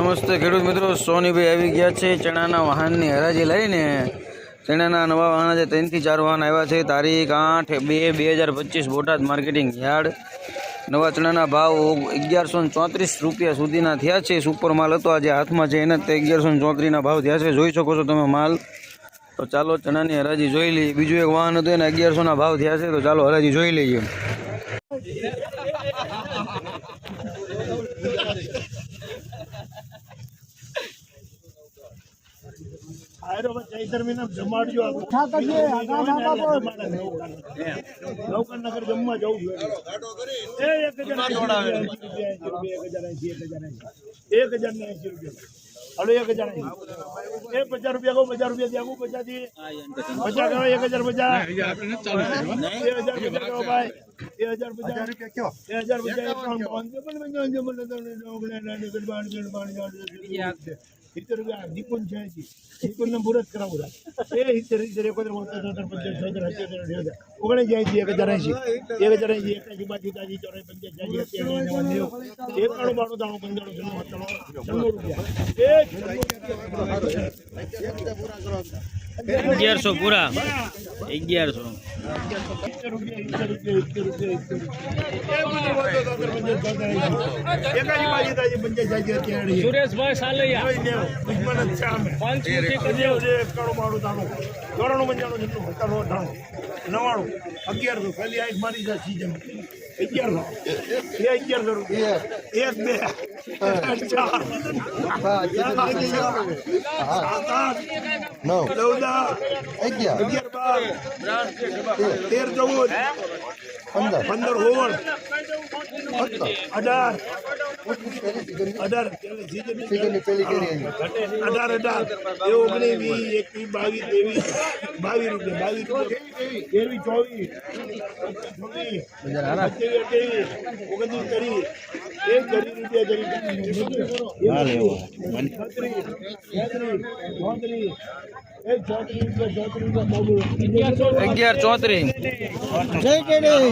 નમસ્તે ખેડૂત મિત્રો, સોનીભાઈ આવી ગયા છે ચણાના વાહનની હરાજી લઈને. ચણાના નવા વાહન છે ત્રણથી ચાર વાહન આવ્યા છે. તારીખ આઠ બે બે હજાર પચીસ બોટાદ માર્કેટિંગ યાર્ડ. નવા ચણાના ભાવ અગિયારસો ચોત્રીસ રૂપિયા સુધીના થયા છે. સુપર માલ હતો આજે હાથમાં છે. એને તે અગિયારસો ચોત્રીસના ભાવ થયા છે. જોઈ શકો છો તમે માલ. તો ચાલો ચણાની હરાજી જોઈ લઈએ. બીજું એક વાહન હતું, એને અગિયારસોના ભાવ થયા છે. તો ચાલો હરાજી જોઈ લઈએ આયરો બસ ચૈતર મહિના જમાડજો આ નવકર જમવા જવું જોઈએ એ એક હજાર એંશી રૂપિયા, એક હજાર એંશી, એક હજાર એંશી. એક હજાર ને એંશી રૂપિયા હલો એક હજાર. એ પચાસ રૂપિયા કહું પચાસ રૂપિયા ત્યાં પચાસથી પચાસ કરો એક હજાર પચાસ એ હજાર પચાસ કરો ભાઈ એ હજાર પચાસ એ હજાર પચાસ સિત્તેર, રૂપિયા નિપુણ છે. નિપુણને મુહૂર્ત કરાવું એ સિત્તેર, સિત્તેર, એકોતેર, બોતેર, પંચોતેર, અઠ્યોતેર, અઠ્યોતેર, ઓગણએંશી, એક હજાર એક હજાર એંશી, એકાશી, બાશી, ત્યાસી, ચોરાસી, પંચ્યાસી, છ્યાસી, નેવું, નેવું, એકાણું, બાણું, ત્રાણું, પંચાણું, છન્નું, સત્તાણું, રૂપિયા. અગિયારસો પૂરા અગિયારસો રૂપિયા, રૂપિયા, રૂપિયા, સુરેશભાઈ સાલૈયા અગિયાર એકાણું, બાણું, ચોરાણું, પંચાણું, સત્તાણું, અગિયારસો. ખાલી આંખ મારી જાય season. અગિયારસો. એ અગિયારસો રૂપિયા. એક, બે, ચાર, સાત, આઠ, ચૌદ, અગિયાર, બાર, તેર, ચૌદ, પંદર, પંદર અઢાર અઢાર અઢાર અઢાર એ ઓગણીસ વીસ એકવીસ બાવીસ ત્રેવીસ બાવીસ રૂપિયા બાવીસ રૂપિયા તેરવીસ ચોવીસ અઠ્યાવીસ ઓગણત્રીસ ત્રીસ એક ત્રીસ રૂપિયા ત્રીસ અગિયાર ચોત્રીસ એક ચોત્રીસ